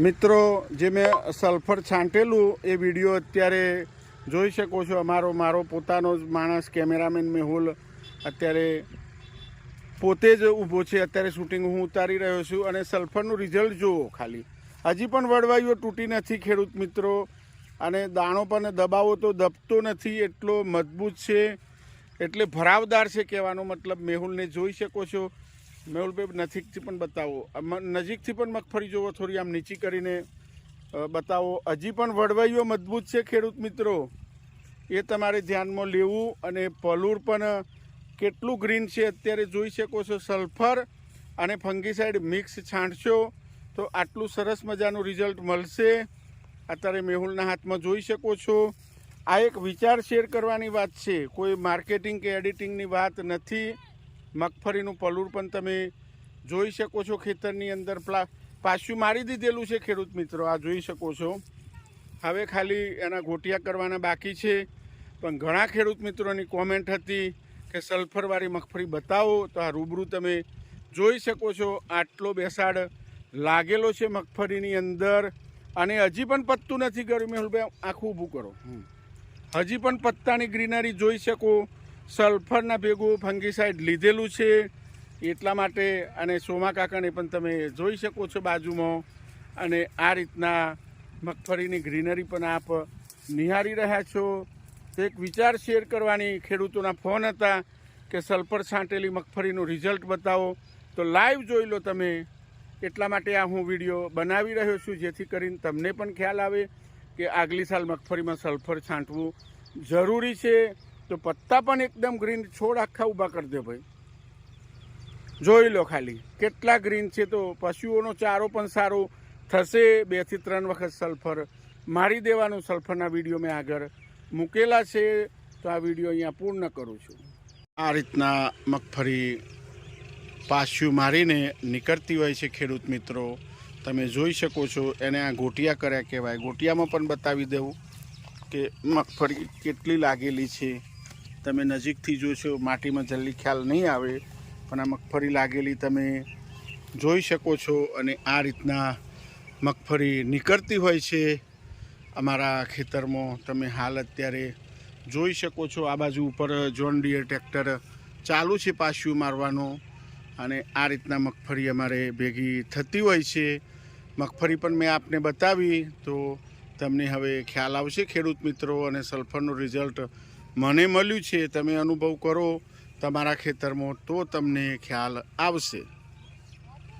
મિત્રો, જે મેં સલ્ફર છાંટેલું એ વીડિયો અત્યારે જોઈ શકો છો. અમારો, મારો પોતાનો જ માણસ, કેમેરામેન મેહુલ અત્યારે પોતે જ ઊભો છે. અત્યારે શૂટિંગ હું ઉતારી રહ્યો છું અને સલ્ફરનું રિઝલ્ટ જુઓ ખાલી. હજી પણ વડવાઈઓ તૂટી નથી ખેડૂત મિત્રો. અને દાણો પણ દબાવો તો દબતો નથી. એટલો મજબૂત છે. એટલે ભરાવદાર છે કહેવાનો મતલબ. મેહુલને જોઈ શકો છો. મેહુલભાઈ નજીકથી પણ બતાવો. નજીકથી પણ મગફળી જોવો, થોડી આમ નીચી કરીને બતાવો. હજી પણ વડવાઈઓ મજબૂત છે, ખેડૂત મિત્રો. એ તમારે ધ્યાનમાં લેવું અને પલુર પણ કેટલું ગ્રીન છે અત્યારે જોઈ શકો છો. સલ્ફર અને ફંગીસાઇડ મિક્સ છાંટશો તો આટલું સરસ મજાનું રિઝલ્ટ મળશે. અત્યારે મેહુલના હાથમાં જોઈ શકો છો. આ એક વિચાર શેર કરવાની વાત છે. કોઈ માર્કેટિંગ કે એડિટિંગની વાત નથી. મગફળીનું પલુર પણ તમે જોઈ શકો છો ખેતરની અંદર. પ્લા પાછું મારી દીધેલું છે ખેડૂત મિત્રો, આ જોઈ શકો છો. હવે ખાલી એના ગોટિયા કરવાના બાકી છે. પણ ઘણા ખેડૂત મિત્રોની કોમેન્ટ હતી કે સલ્ફરવાળી મગફળી બતાવો, તો આ રૂબરૂ તમે જોઈ શકો છો આટલો બેસાડ લાગેલો છે મગફળીની અંદર. અને હજી પણ પત્તું નથી કર્યું મેહુલભાઈ આખું ઊભું કરો. હજી પણ પત્તાની ગ્રીનરી જોઈ શકો. સલ્ફરના ભેગું ફંગીસાઇડ લીધેલું છે. એટલા માટે અને સોમા કાકાને પણ તમે જોઈ શકો છો બાજુમાં. અને આ રીતના મગફળીની ગ્રીનરી પણ આપ નિહાળી રહ્યા છો. એક વિચાર શેર કરવાની ખેડૂતોના ફોન હતા કે સલ્ફર છાંટેલી મગફળીનું રિઝલ્ટ બતાવો. તો લાઈવ જોઈ લો તમે. એટલા માટે આ હું વીડિયો બનાવી રહ્યો છું, જેથી કરીને તમને પણ ખ્યાલ આવે કે આગલી સાલ મગફળીમાં સલ્ફર છાંટવું જરૂરી છે. તો પત્તા પણ એકદમ ગ્રીન છોડ આખા ઊભા કરી દો ભાઈ. જોઈ લો ખાલી, કેટલા ગ્રીન છે તો પશુઓનો ચારો પણ સારો થશે. બેથી ત્રણ વખત સલ્ફર મારી દેવાનું સલ્ફરના વીડિયો મેં આગળ મૂકેલા છે. તો આ વીડિયો અહીંયા પૂર્ણ કરું છું. આ રીતના મગફળી પાછું મારીને નીકળતી હોય છે ખેડૂત મિત્રો. તમે જોઈ શકો છો, એને આ ગોટિયા કર્યા કહેવાય. ગોટિયામાં પણ બતાવી દેવું કે મગફળી કેટલી લાગેલી છે. તમે નજીકથી જોશો, માટીમાં જલ્દી ખ્યાલ નહીં આવે, પણ આ મગફળી લાગેલી તમે જોઈ શકો છો અને આ રીતના મગફળી નીકળતી હોય છે. અમારા ખેતરમાં તમે હાલ અત્યારે જોઈ શકો છો, આ બાજુ ઉપર જોન ડિયર ટ્રેક્ટર ચાલુ છે પાછું મારવાનો અને આ રીતના મગફળી અમારે ભેગી થતી હોય છે. મગફળી પણ મેં આપને બતાવી, તો તમને હવે ખ્યાલ આવશે ખેડૂત મિત્રો અને સલ્ફરનું રિઝલ્ટ મને મળ્યું છે તમે અનુભવ કરો તમારા ખેતરમાં તો તમને ખ્યાલ આવશે.